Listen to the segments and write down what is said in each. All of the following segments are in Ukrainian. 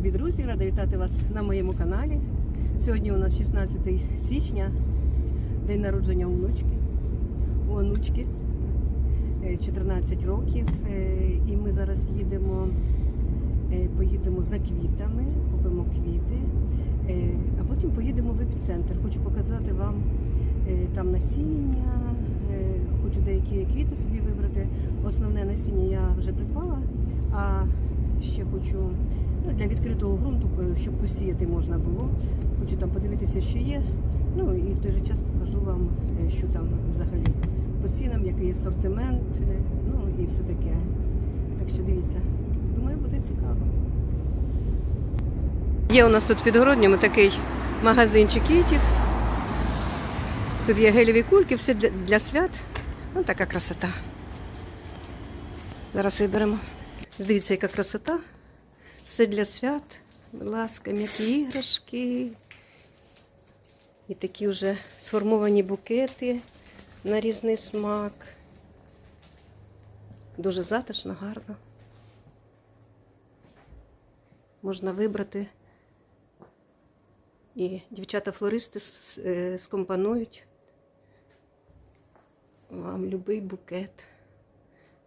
любі друзі, рада вітати вас на моєму каналі. Сьогодні у нас 16 січня, день народження онучки. У онучки е, 14 років. Е, І ми зараз їдемо, е, поїдемо за квітами, купимо квіти, е, а потім поїдемо в епіцентр. Хочу показати вам е, там насіння, е, хочу деякі квіти собі вибрати. Основне насіння я вже придбала, а ще хочу ну, для відкритого ґрунту, е, щоб посіяти можна було. Хочу там подивитися, що є. Ну і в той же час покажу вам, е, що там взагалі по цінам, який асортимент, е, ну і все таке. Так що дивіться, думаю, буде цікаво. Є у нас тут під Городньому такий магазинчик квітів. Тут є гелеві кульки, все для, для свят. Ну, така красота. Зараз виберемо. Дивіться, яка красота. Все для свят. Будь ласка, м'які іграшки. І такі вже сформовані букети на різний смак. Дуже затишно, гарно. Можна вибрати. І дівчата-флористи е, скомпонують вам любий букет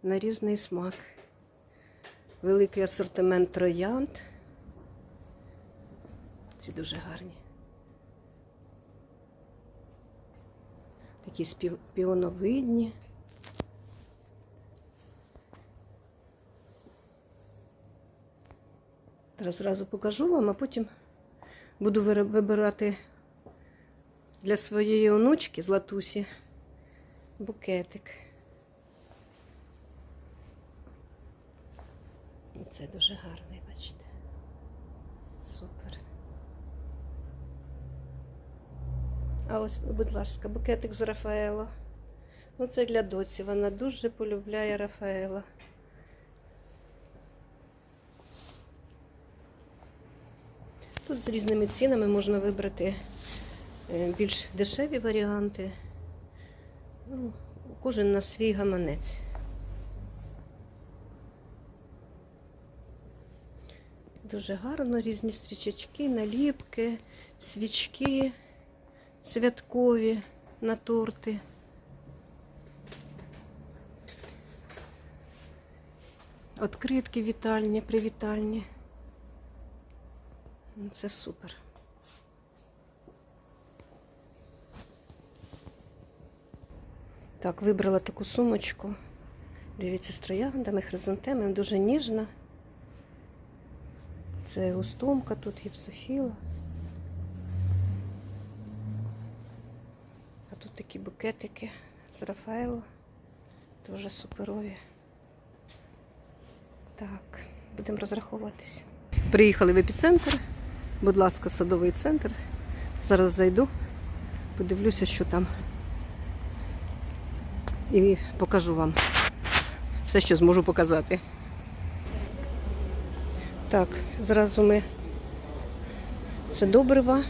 на різний смак. Великий асортимент троянд. Ці дуже гарні. Такі спів- піоновидні. Зараз зразу покажу вам, а потім буду вибирати для своєї онучки Златусі букетик. Це дуже гарний, бачите. Супер. А ось, будь ласка, букетик з Рафаело. Ну, це для доці. Вона дуже полюбляє Рафаела. Тут з різними цінами можна вибрати е, більш дешеві варіанти. Ну, кожен на свій гаманець. Дуже гарно, різні стрічечки, наліпки, свічки святкові на торти. Откритки вітальні, привітальні. Ну, Це супер. Так, вибрала таку сумочку. Дивіться, з трояндами, хризантемами, дуже ніжна. Це густомка, тут гіпсофіла. А тут такі букетики з Рафаело. Дуже суперові. Так, будемо розраховуватись. Приїхали в епіцентр. Будь ласка, садовий центр. Зараз зайду, подивлюся, що там. І покажу вам все, що зможу показати. Так, зразу ми це добрива.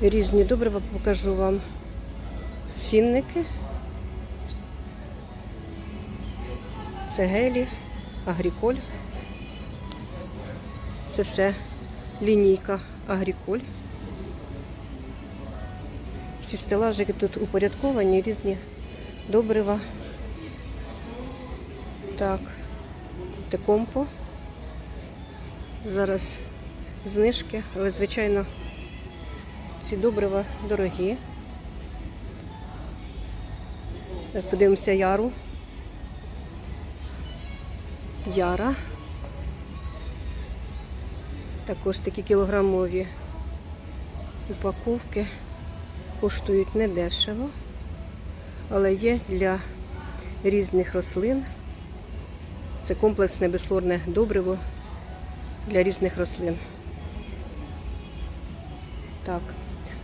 Різні добрива покажу вам цінники. Це гелі, агріколь. Це все лінійка агріколь. Всі стелажики тут упорядковані, різні добрива. Так, текомпо. Зараз знижки, але, звичайно, ці добрива дорогі. Зараз подивимося яру. Яра. Також такі кілограмові упаковки коштують недешево, але є для різних рослин. Це комплексне безхлорне добриво для різних рослин. Так,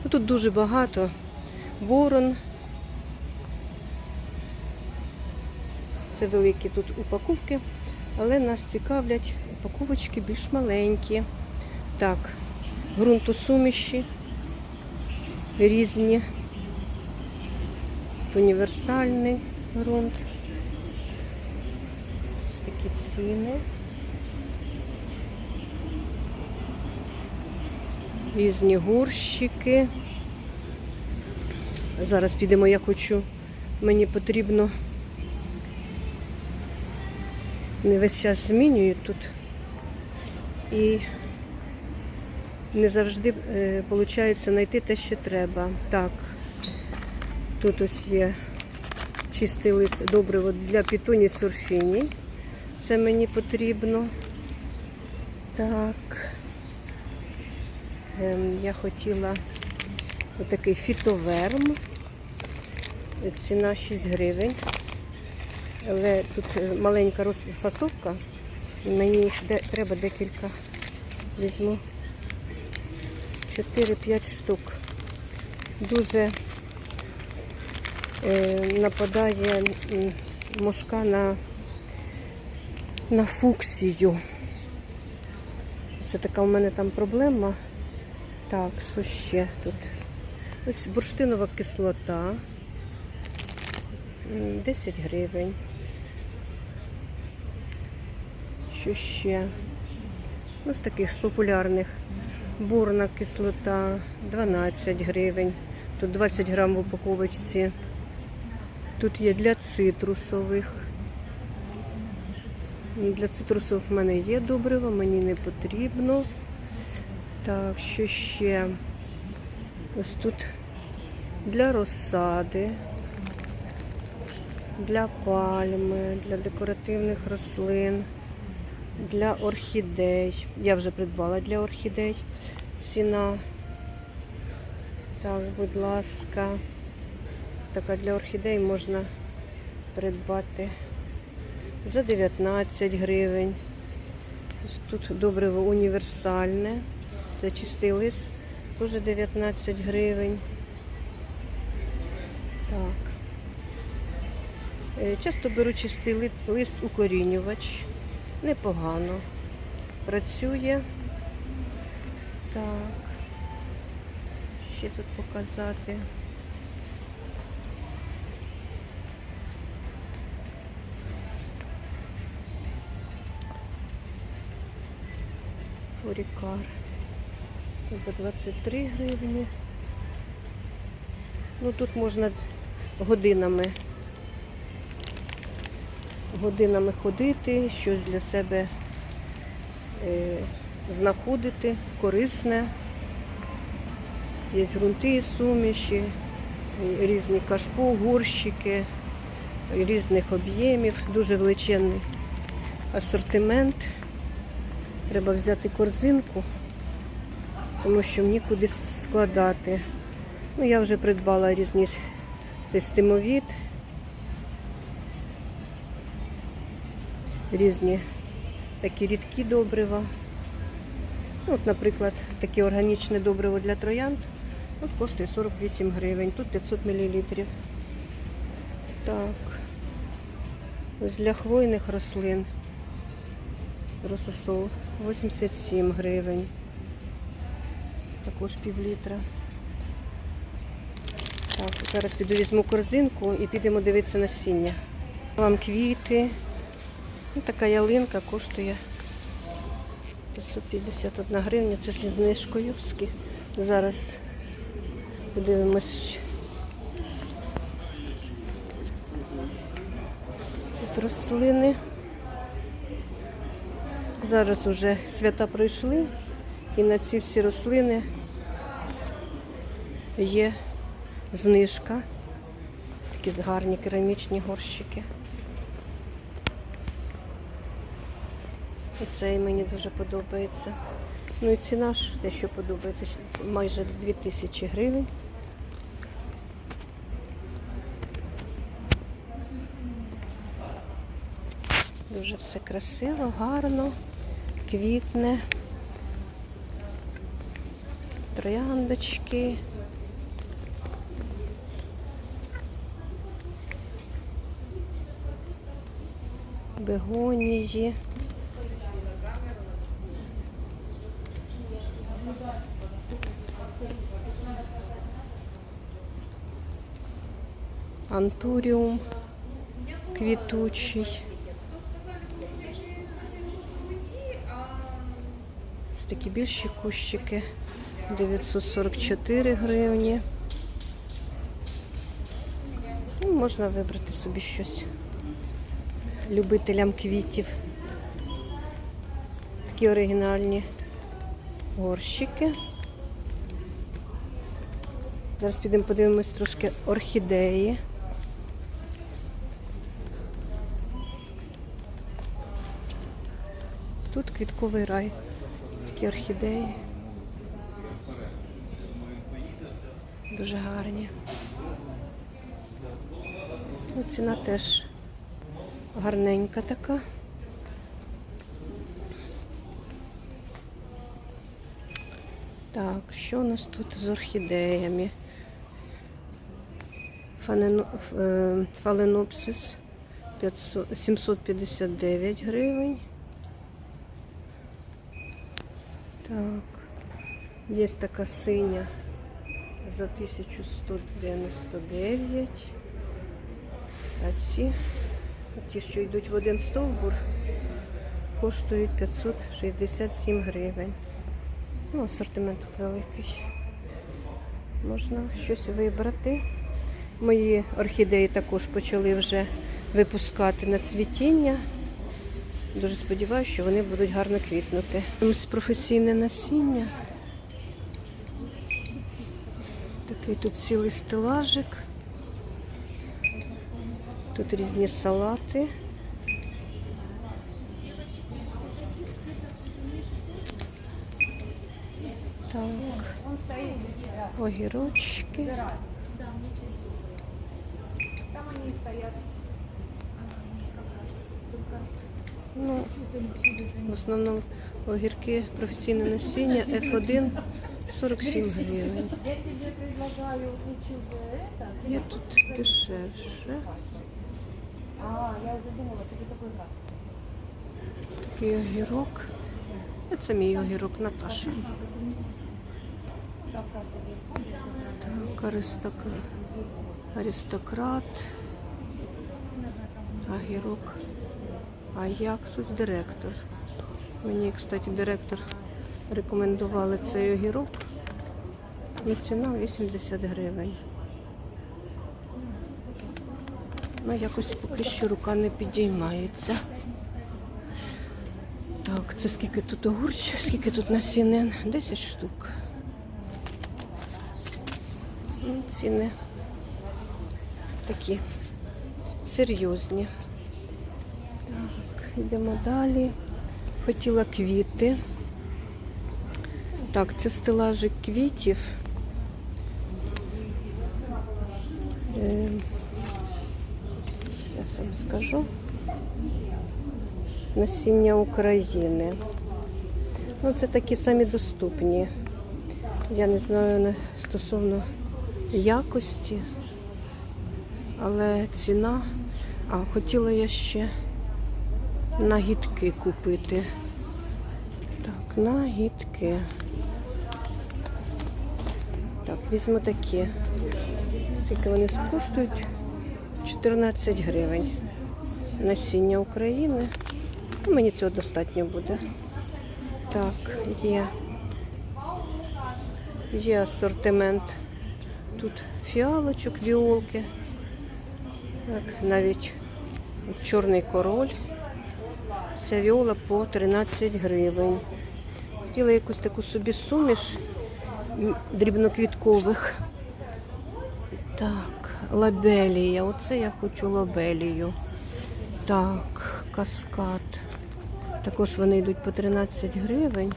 ну тут дуже багато. Ворон. Це великі тут упаковки, але нас цікавлять упаковочки більш маленькі. Так, ґрунтосуміші різні. Універсальний ґрунт ціни. Різні горщики. Зараз підемо, я хочу, мені потрібно. Не весь час змінюють тут і не завжди е, виходить знайти те, що треба. Так, тут ось є чистий лист добриво для пітуні сурфіні. Це мені потрібно. Так. Ем, я хотіла отакий фітоверм. Ціна 6 гривень. Але тут е, маленька розфасовка. Мені їх треба декілька. Візьму 4-5 штук. Дуже е, нападає мошка на, на фуксію. Це така у мене там проблема. Так, що ще тут? Ось бурштинова кислота. 10 гривень. Що ще? Ну, з таких з популярних. Бурна кислота 12 гривень. Тут 20 грам в упаковочці. Тут є для цитрусових. Для цитрусових в мене є добриво, мені не потрібно. Так, що ще? Ось тут для розсади, для пальми, для декоративних рослин, для орхідей. Я вже придбала для орхідей. Ціна. Так, будь ласка. Така для орхідей можна придбати за 19 гривень. Тут добриво універсальне. Це чистий лист, теж 19 гривень. Так. Е, Часто беру чистий ли- лист укорінювач. Непогано. Працює. Так. Ще тут показати. Фурікар. По 23 гривні. Ну тут можна годинами, годинами ходити, щось для себе е, знаходити, корисне. Є ґрунти і суміші, різні кашпо, горщики, різних об'ємів, дуже величезний асортимент. Треба взяти корзинку, тому що нікуди складати. Ну, я вже придбала різні цей стимовід, різні такі рідкі добрива. Ну, От, наприклад, таке органічне добриво для троянд. От коштує 48 гривень, тут 500 мл. Так. Ось для хвойних рослин. Рососол 87 гривень. Також пів літра. Так, зараз піду візьму корзинку і підемо дивитися насіння. Вам квіти. Ну, така ялинка коштує 551 гривня. Це зі знижкою. Зараз подивимось. Тут рослини. Зараз уже свята пройшли і на ці всі рослини є знижка. Такі гарні керамічні горщики. Оцей мені дуже подобається. Ну і ціна ж те, подобається, майже 2000 гривень. Дуже все красиво, гарно, квітне, трояндочки. Бегонії. Антуріум квітучий. Ось такі більші кущики. 944 гривні. Ну, можна вибрати собі щось любителям квітів. Такі оригінальні горщики. Зараз підемо подивимось трошки орхідеї. Тут квітковий рай. Такі орхідеї. Дуже гарні. Ну, ціна теж гарненька така. Так, що у нас тут з орхідеями? Е, Фаленопсис 500 759 гривень. Так, є така синя за 1199. А ці, ті, що йдуть в один стовбур, коштують 567 гривень. Ну, асортимент тут великий. Можна щось вибрати. Мої орхідеї також почали вже випускати на цвітіння. Дуже сподіваюся, що вони будуть гарно квітнути. Ось професійне насіння. Такий тут цілий стелажик. Тут різні салати. Так. Огірочки. Там они стоят. Ну, в основному огірки професійне насіння F1 47 гривень. Є тут дешевше. А, я уже думала, тебе такой граф. Такий огірок. Це мій огірок Наташа. Так, аристократ. Аристократ. Огірок. Аяксус директор. Мені, кстати, директор рекомендували цей огірок. І ціна 80 гривень. Ну, якось поки що рука не підіймається. Так, це скільки тут огурчів, скільки тут насінин? 10 штук. Ну, Ціни такі серйозні. Йдемо далі. Хотіла квіти. Так, це стелажик квітів. Е, Зараз вам скажу. Насіння України. Ну, це такі самі доступні. Я не знаю стосовно якості, але ціна. А хотіла я ще нагідки купити. Так, нагідки. Так, візьму такі. Скільки вони коштують? 14 гривень. Насіння України. Ну, Мені цього достатньо буде. Так, є. Є асортимент. Тут фіалочок, віолки. Так, навіть чорний король. Ця віола по 13 гривень. Хотіла якусь таку собі суміш дрібноквіткових. Так, лабелія. Оце я хочу лабелію. Так, каскад. Також вони йдуть по 13 гривень.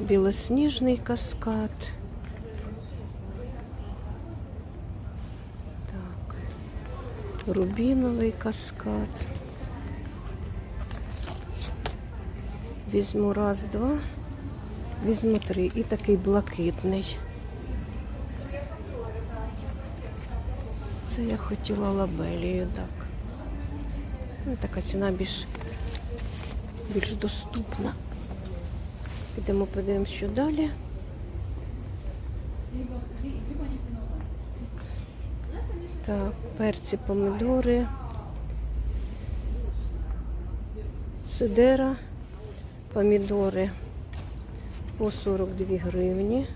Білосніжний каскад. Так. Рубіновий каскад. Візьму раз, два. Візьму три. І такий блакитний. Це я хотіла лабелію, так. Ну, така ціна більш, більш доступна. Підемо подивимось, що далі. Так, перці, помідори, сидера, помідори по 42 гривні.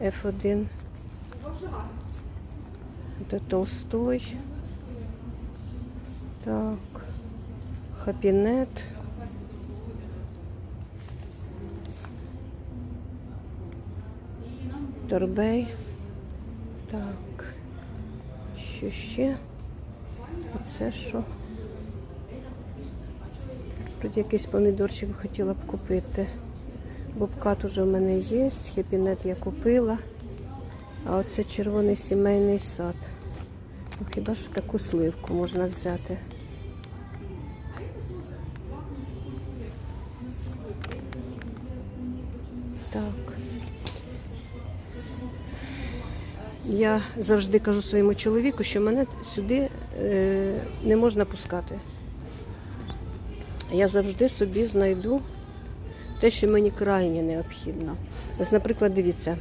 F1. Це Толстой. Так. Хапінет. Торбей. Так. Що ще? Оце що? Тут якийсь помідорчик хотіла б купити. Бобкат уже в мене є, хепінет я купила. А оце червоний сімейний сад. Ну, хіба що таку сливку можна взяти? Так. Я завжди кажу своєму чоловіку, що мене сюди е, не можна пускати. Я завжди собі знайду те, що мені крайне необхідно. Ось, наприклад, дивіться.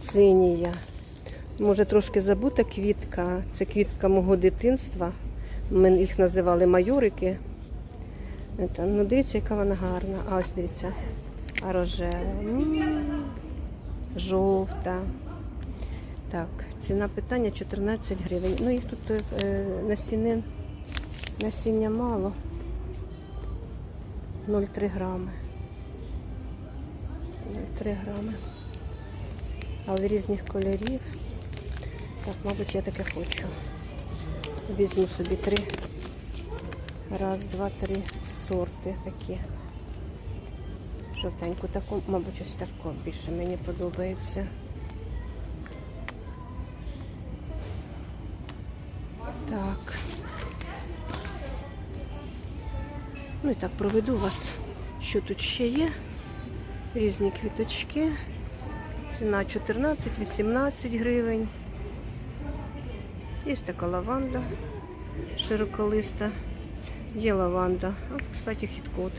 Цинія. Може трошки забута квітка. Це квітка мого дитинства. Ми їх називали майорики. Це, ну, дивіться, яка вона гарна. А ось дивіться. Рожева. Жовта. Так, ціна питання 14 гривень. Ну, їх тут е, насінин, насіння мало. 0,3 грами. 0,3 грами. Але різних кольорів. Так, мабуть, я таке хочу. Візьму собі три. Раз, два, три сорти такі. Жовтеньку таку, мабуть, ось таку більше мені подобається. Так. Ну і так проведу вас, що тут ще є. Різні квіточки. Ціна 14-18 гривень. Є така лаванда широколиста. Є лаванда. От, кстати, хіткот.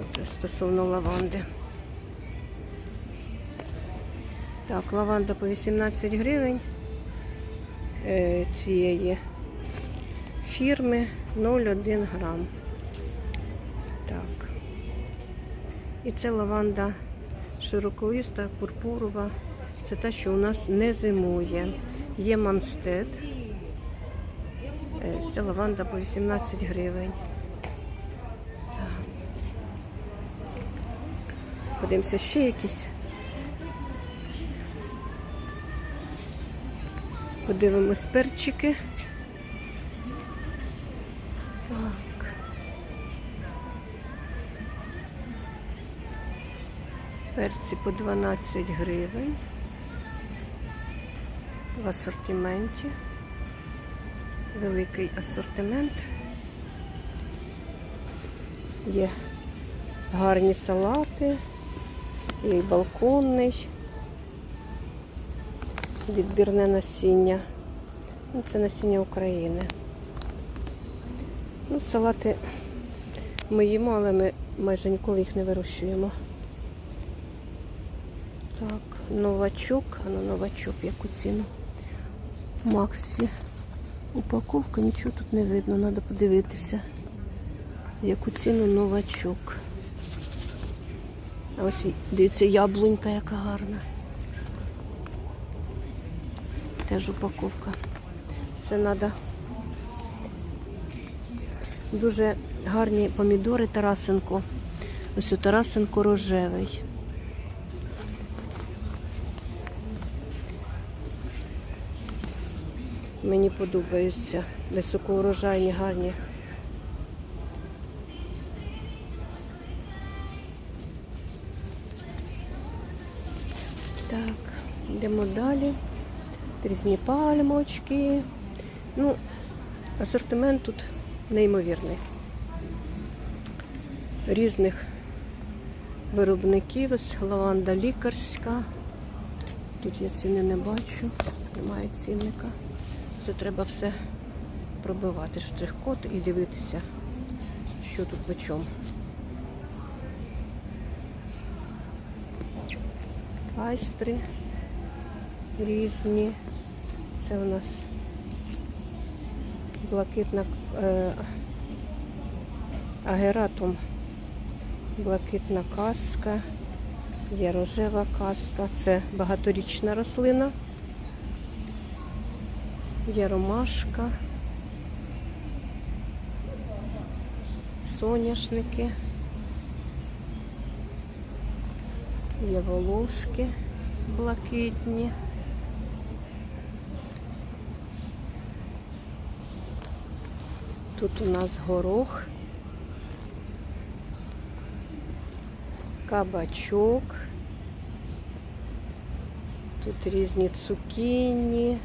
От стосовно лаванди. Так, лаванда по 18 гривень цієї фірми 0,1 грам. Так. І це лаванда широколиста, пурпурова. Це те, що у нас не зимує. Є манстет. Е, Ця лаванда по 18 гривень. Подивимося, ще якісь. Подивимось перчики. Так. Перці по 12 гривень. В асортименті. Великий асортимент. Є гарні салати, є і балконний, відбірне насіння. Ну, Це насіння України. Ну, салати ми їмо, але ми майже ніколи їх не вирощуємо. Так, новачок, а ну новачок, яку ціну? Максі. Упаковка, нічого тут не видно, треба подивитися. Яку ціну новачок. А ось дивіться, яблунька яка гарна. Теж упаковка. Це треба дуже гарні помідори Тарасенко. Ось у Тарасенко рожевий. Мені подобаються високоурожайні, гарні. Так, йдемо далі. Різні пальмочки. Ну, асортимент тут неймовірний. Різних виробників. Ось лаванда лікарська. Тут я ціни не бачу, немає цінника. Це треба все пробивати штрих-код і дивитися, що тут по чому. Айстри різні. Це у нас блакитна е, агератум, блакитна каска, є рожева каска, це багаторічна рослина, є ромашка, соняшники, є волошки блакитні. Тут у нас горох, кабачок, тут різні цукіні,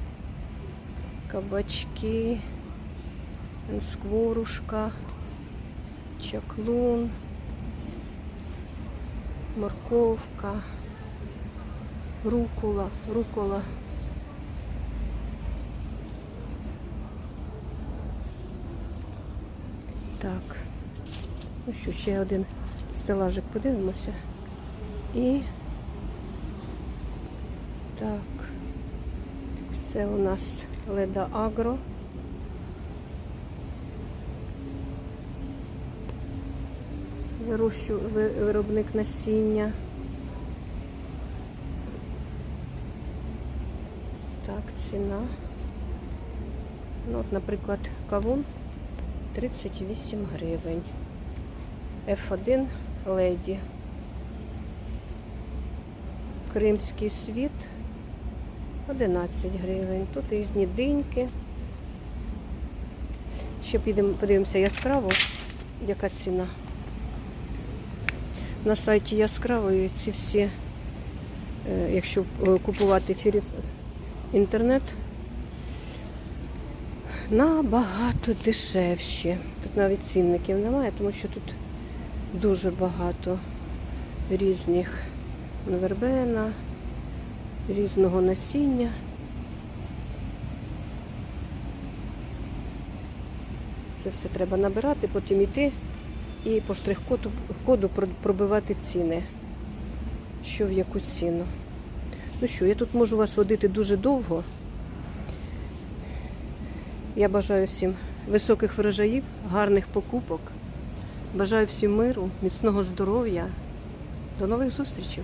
кабачки, скворушка, чаклун, морковка, рукола, рукола. Так. Ну що, ще один стелажик подивимося. І так. Це у нас Леда Агро. Вирощу, виробник насіння. Так, ціна. Ну, от, наприклад, кавун 38 гривень. F1 леді. Кримський світ 11 гривень. Тут різні диньки. Ще підемо, подивимося яскраво, яка ціна. На сайті яскравої ці всі, е, якщо е, купувати через інтернет, набагато дешевші. Тут навіть цінників немає, тому що тут дуже багато різних вербена, різного насіння. Це все треба набирати, потім йти і по штрих-коду пробивати ціни. Що в яку ціну. Ну що, я тут можу вас водити дуже довго. Я бажаю всім високих врожаїв, гарних покупок. Бажаю всім миру, міцного здоров'я. До нових зустрічей!